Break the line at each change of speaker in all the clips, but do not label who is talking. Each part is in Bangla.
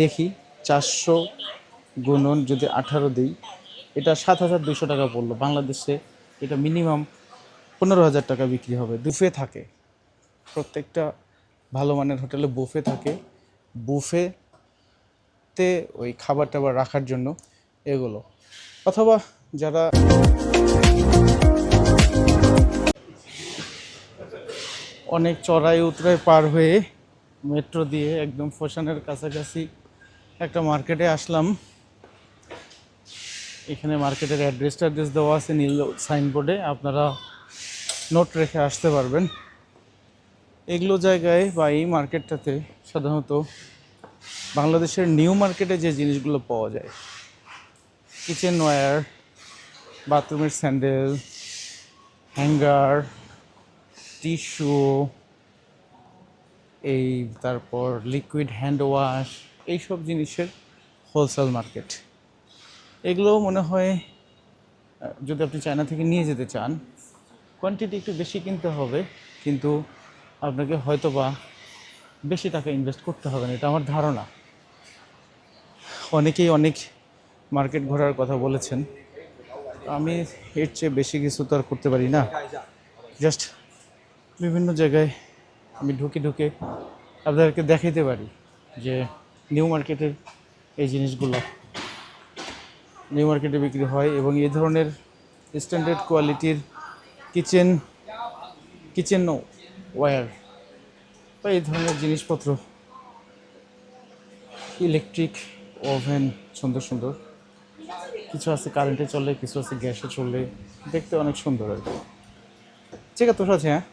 দেখি চারশো গুণন যদি আঠারো দিই, এটা সাত হাজার দুশো টাকা পড়ল। বাংলাদেশে এটা মিনিমাম পনেরো হাজার টাকা বিক্রি হবে। বুফে থাকে। প্রত্যেকটা ভালো মানের হোটেলে বুফে থাকে। বুফেতে ওই খাবার টাবার রাখার জন্য এগুলো। অথবা যারা অনেক চড়াই উতরাই পার হয়ে মেট্রো দিয়ে একদম ফোশানের কাছাকাছি একটা মার্কেটে আসলাম। এখানে মার্কেটের অ্যাড্রেস ট্যাড্রেস দেওয়া আছে নীল সাইনবোর্ডে আপনারা নোট রেখে আসতে পারবেন। এগুলো জায়গায় বা এই মার্কেটটাতে সাধারণত বাংলাদেশের নিউ মার্কেটে যে জিনিসগুলো পাওয়া যায়। কিচেন ওয়্যার বাথরুমের স্যান্ডেল হ্যাঙ্গার টিস্যু এই তারপর লিকুইড হ্যান্ড ওয়াশ এইসব জিনিসের হোলসেল মার্কেট এগুলো মনে হয় যদি আপনি চায়না থেকে নিয়ে যেতে চান কোয়ান্টিটি একটু বেশি কিনতে হবে, কিন্তু আপনাকে হয়তো বা বেশি টাকা ইনভেস্ট করতে হবে না, এটা আমার ধারণা। অনেকেই অনেক মার্কেট ঘোরার কথা বলেছেন। আমি এর চেয়ে বেশি কিছু তো আর করতে পারি না। জাস্ট বিভিন্ন জায়গায় আমি ঢুকে ঢুকে আপনাদেরকে দেখাইতে পারি যে নিউ মার্কেটের এই জিনিসগুলো। নিউ মার্কেটে বিক্রি হয় এবং এই ধরনের স্ট্যান্ডার্ড কোয়ালিটির কিচেন কিচেন ওয়্যার বা এই ধরনের জিনিসপত্র। ইলেকট্রিক ওভেন সুন্দর সুন্দর। কিছু আছে কারেন্টে চলে, কিছু আছে গ্যাসে চলে। দেখতে অনেক সুন্দর আর কি। ঠিক আছে, তোর আছে হ্যাঁ?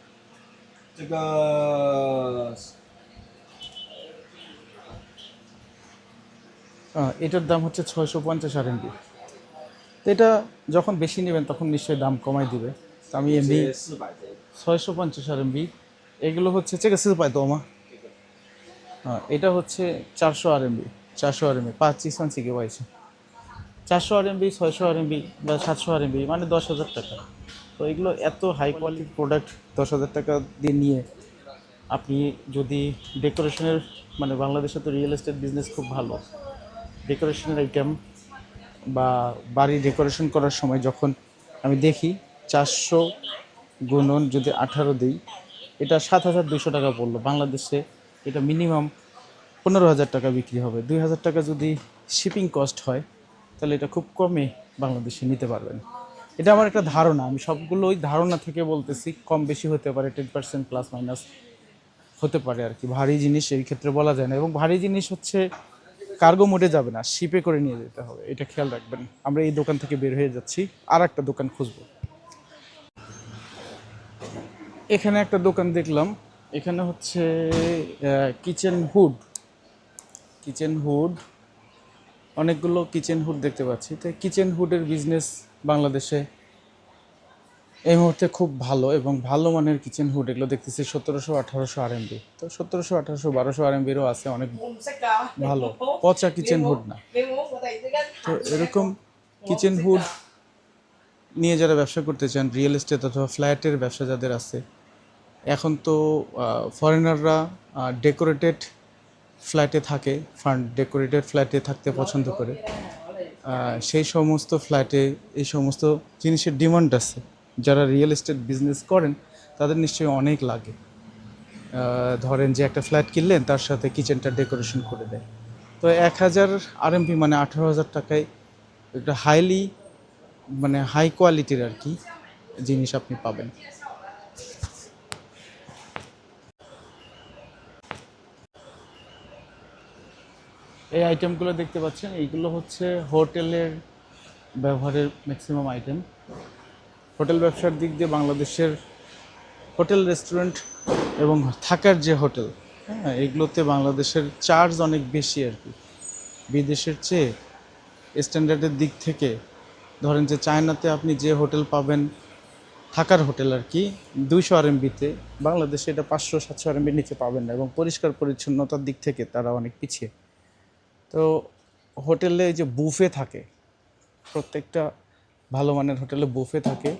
এটার দাম হচ্ছে ছয়শো পঞ্চাশ আর এমবি তো এটা যখন বেশি নেবেন, তখন নিশ্চয়ই দাম কমাই দিবে। তো আমি
এমবি
ছয়শো পঞ্চাশ আর এমবি এগুলো হচ্ছে চেকেসি পাই তো আমার হ্যাঁ এটা হচ্ছে চারশো আর এমবি চারশো আর এমবি পাঁচ ইসান চিকে পাইছে চারশো আর এমবি ছয়শো আর এমবি বা সাতশো আর এমবি মানে দশ হাজার টাকা। তো এগুলো এত হাই কোয়ালিটির প্রোডাক্ট দশ হাজার টাকা দিয়ে নিয়ে আপনি যদি ডেকোরেশনের মানে বাংলাদেশে তো রিয়েল এস্টেট বিজনেস খুব ভালো ডেকোরেশনের আইটেম বা বাড়ি ডেকোরেশন করার সময় যখন আমি দেখি চারশো গুণন যদি আঠারো দিই, এটা সাত হাজার দুশো টাকা পড়ল। বাংলাদেশে এটা মিনিমাম পনেরো হাজার টাকা বিক্রি হবে। দুই হাজার টাকা যদি শিপিং কস্ট হয়, তাহলে এটা খুব কমে বাংলাদেশে নিতে পারবেন। এটা আমার একটা ধারণা। আমি সবগুলো ওই ধারণা থেকে বলতেছি, কম বেশি হতে পারে টেন পার্সেন্ট প্লাস মাইনাস হতে পারে আর কি। ভারী জিনিস এই ক্ষেত্রে বলা যায় না। এবং ভারী জিনিস হচ্ছে কার্গো মোডে যাবে না শিপে করে নিয়ে যেতে হবে, এটা খেয়াল রাখবেন। আমরা এই দোকান থেকে বের হয়ে যাচ্ছি আর একটা দোকান খুঁজবো। এখানে একটা দোকান দেখলাম, এখানে হচ্ছে কিচেন হুড কিচেন হুড অনেকগুলো কিচেন হুড দেখতে পাচ্ছি। তো কিচেন হুডের বিজনেস বাংলাদেশে এই মুহূর্তে খুব ভালো এবং ভালো মানের কিচেন হুড এগুলো দেখতেছি সতেরোশো আঠারোশো আর তো সতেরোশো আঠারোশো বারোশো আর এমবিরও আছে, অনেক ভালো। পচা কিচেন হুড না। তো এরকম কিচেন হুড নিয়ে যারা ব্যবসা করতে চান রিয়েল এস্টেট অথবা ফ্ল্যাটের ব্যবসা যাদের আছে, এখন তো ফরেনাররা ডেকোরেটেড ফ্ল্যাটে থাকে ফান্ড ডেকোরেটেড ফ্ল্যাটে থাকতে পছন্দ করে। সেই সমস্ত ফ্ল্যাটে এই সমস্ত জিনিসের ডিমান্ড আছে। যারা রিয়েল এস্টেট বিজনেস করেন, তাদের নিশ্চয়ই অনেক লাগে। ধরেন যে একটা ফ্ল্যাট কিনলেন, তার সাথে কিচেনটা ডেকোরেশন করে দেয়। তো এক হাজার আরএমপি মানে আঠারো হাজার টাকায় একটা হাইলি মানে হাই কোয়ালিটির আর কি জিনিস আপনি পাবেন। এই আইটেমগুলো দেখতে পাচ্ছেন, এইগুলো হচ্ছে হোটেলের ব্যবহারের ম্যাক্সিমাম আইটেম হোটেল ব্যবসার দিক দিয়ে বাংলাদেশের হোটেল, রেস্টুরেন্ট এবং থাকার যে হোটেল হ্যাঁ এগুলোতে বাংলাদেশের চার্জ অনেক বেশি আর কি। বিদেশের চেয়ে স্ট্যান্ডার্ডের দিক থেকে, ধরেন যে চায়নাতে আপনি যে হোটেল পাবেন, থাকার হোটেল আর কি, দুইশো আরএমবিতে, বাংলাদেশে এটা পাঁচশো, সাতশো আরএমবির নিচে পাবেন না এবং পরিষ্কার পরিচ্ছন্নতার দিক থেকে তারা অনেক পিছিয়ে। তো হোটেলে যে বুফে থাকে, প্রত্যেকটা ভালো মানের হোটেলে বুফে থাকে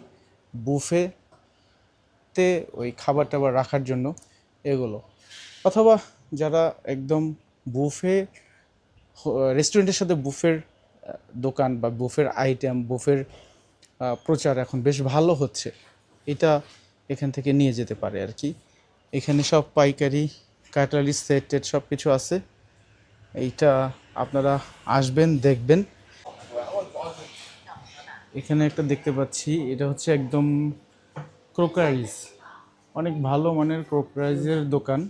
বুফেতে ওই খাবার টাবার রাখার জন্য এগুলো। অথবা যারা একদম বুফে রেস্টুরেন্টের সাথে বুফের দোকান বা বুফের আইটেম, বুফের প্রচার এখন বেশ ভালো হচ্ছে। এটা এখান থেকে নিয়ে যেতে পারে আর কি। এখানে সব পাইকারি কাটালি সেট সব কিছু আছে। এইটা আপনারা আসবেন, দেখবেন। এখানে একটা দেখতে পাচ্ছি, এটা হচ্ছে একদম ক্রোকারিজ। অনেক ভালো মানের ক্রোকারিজের দোকান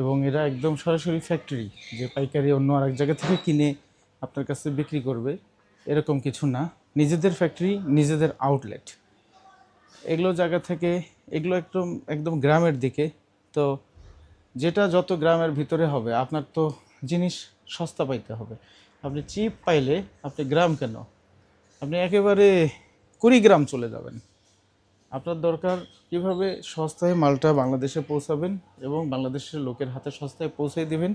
এবং এরা একদম সরাসরি ফ্যাক্টরি, যে পাইকারি অন্য আরেক জায়গা থেকে কিনে আপনার কাছে বিক্রি করবে। এরকম কিছু না, নিজেদের ফ্যাক্টরি, নিজেদের আউটলেট। এগুলো জায়গা থেকে, এগুলো একদম একদম গ্রামের দিকে। তো যেটা যত গ্রামের ভিতরে হবে, আপনার তো জিনিস সস্তা পাইতে হবে। আপনি চিপ পাইলে আপনি গ্রাম কেন? আপনি একেবারে কুড়ি গ্রাম চলে যাবেন। আপনার দরকার কীভাবে সস্তায় মালটা বাংলাদেশে পৌঁছাবেন এবং বাংলাদেশের লোকের হাতে সস্তায় পৌঁছে দিবেন,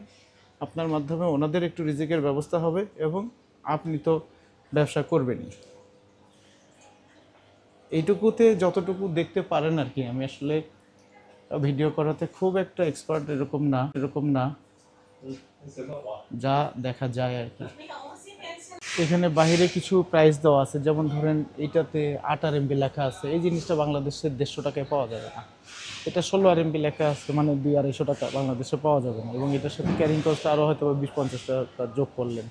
আপনার মাধ্যমে ওনাদের একটু রিজিকের ব্যবস্থা হবে এবং আপনি তো ব্যবসা করবেনই। এইটুকুতে যতটুকু দেখতে পারেন আর কি, আমি আসলে ভিডিও করাতে খুব একটা এক্সপার্ট এরকম না এরকম না। যা দেখা যায় আর কি। এখানে বাইরে কিছু প্রাইস দেওয়া আছে। যেমন ধরেন এইটাতে আট আর এমবি লেখা আছে। এই জিনিসটা বাংলাদেশের দেড়শো টাকায় পাওয়া যাবে না। এটা ষোলো আর এমবি লেখা আছে মানে দুই আড়াইশো টাকা বাংলাদেশে পাওয়া যাবে না। এবং এটার সাথে ক্যারিং কস্ট আরও হয়তো বিশ পঞ্চাশ টাকা যোগ করলেন।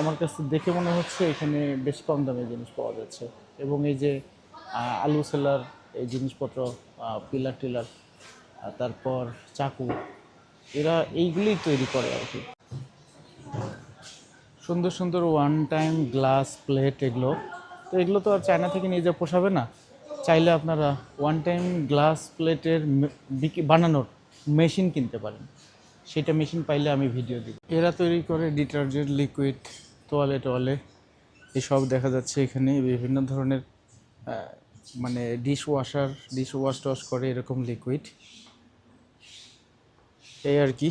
আমার কাছে দেখে মনে হচ্ছে এখানে বেশ কম দামে জিনিস পাওয়া যাচ্ছে। এবং এই যে আলু সেলার, এই জিনিসপত্র পিলার টিলার তারপর চাকু, এরা এইগুলোই তৈরি করে আর কি। সুন্দর সুন্দর ওয়ান টাইম গ্লাস প্লেট এগুলো। তো এগুলো তো আর চায়না থেকে নিয়ে যা পোষাবে না। চাইলে আপনারা ওয়ান টাইম গ্লাস প্লেটের বানানোর মেশিন কিনতে পারেন। সেটা মেশিন পাইলে আমি ভিডিও দিই এরা তৈরি করে ডিটারজেন্ট লিকুইড তোয়ালে টোয়ালে এসব দেখা যাচ্ছে এখানে বিভিন্ন ধরনের মানে ডিশ ওয়াশার ডিশ ওয়াশ টশ করে এরকম লিকুইড এই আর কি।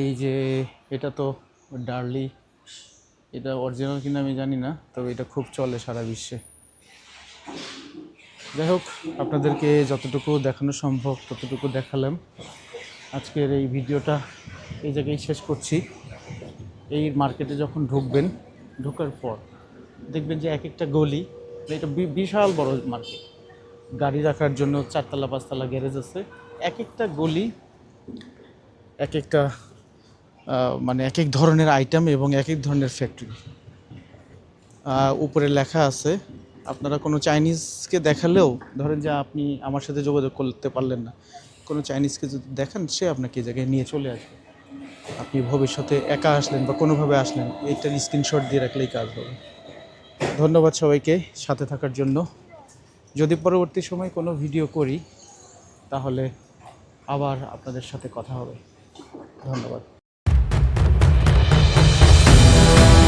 এই যে, এটা তো ডার্লি, এটা অরিজিনাল কিনা আমি জানি না, তবে এটা খুব চলে সারা বিশ্বে। যাই হোক, আপনাদেরকে যতটুকু দেখানো সম্ভব ততটুকু দেখালাম। আজকের এই ভিডিওটা এই জায়গায় শেষ করছি। এই মার্কেটে যখন ঢুকবেন, ঢোকার পর দেখবেন যে এক একটা গলি, এটা বিশাল বড় মার্কেট। গাড়ি রাখার জন্য চারতলা, পাঁচতলা গ্যারেজ আছে। এক একটা গলি এক একটা মানে এক এক ধরনের আইটেম এবং এক এক ধরনের ফ্যাক্টরি উপরে লেখা আছে, আপনারা কোনো চাইনিজকে দেখালেও ধরেন যে আপনি আমার সাথে যোগাযোগ করতে পারলেন না, কোনো চাইনিজকে যদি দেখান, সে আপনাকে এই জায়গায় নিয়ে চলে আসবে। আপনি ভবিষ্যতে একা আসলেন বা কোনোভাবে আসলেন, এইটার স্ক্রিনশট দিয়ে রাখলেই কাজ হবে। ধন্যবাদ সবাইকে সাথে থাকার জন্য। যদি পরবর্তী সময় কোনো ভিডিও করি, তাহলে আবার আপনাদের সাথে কথা হবে। ধন্যবাদ।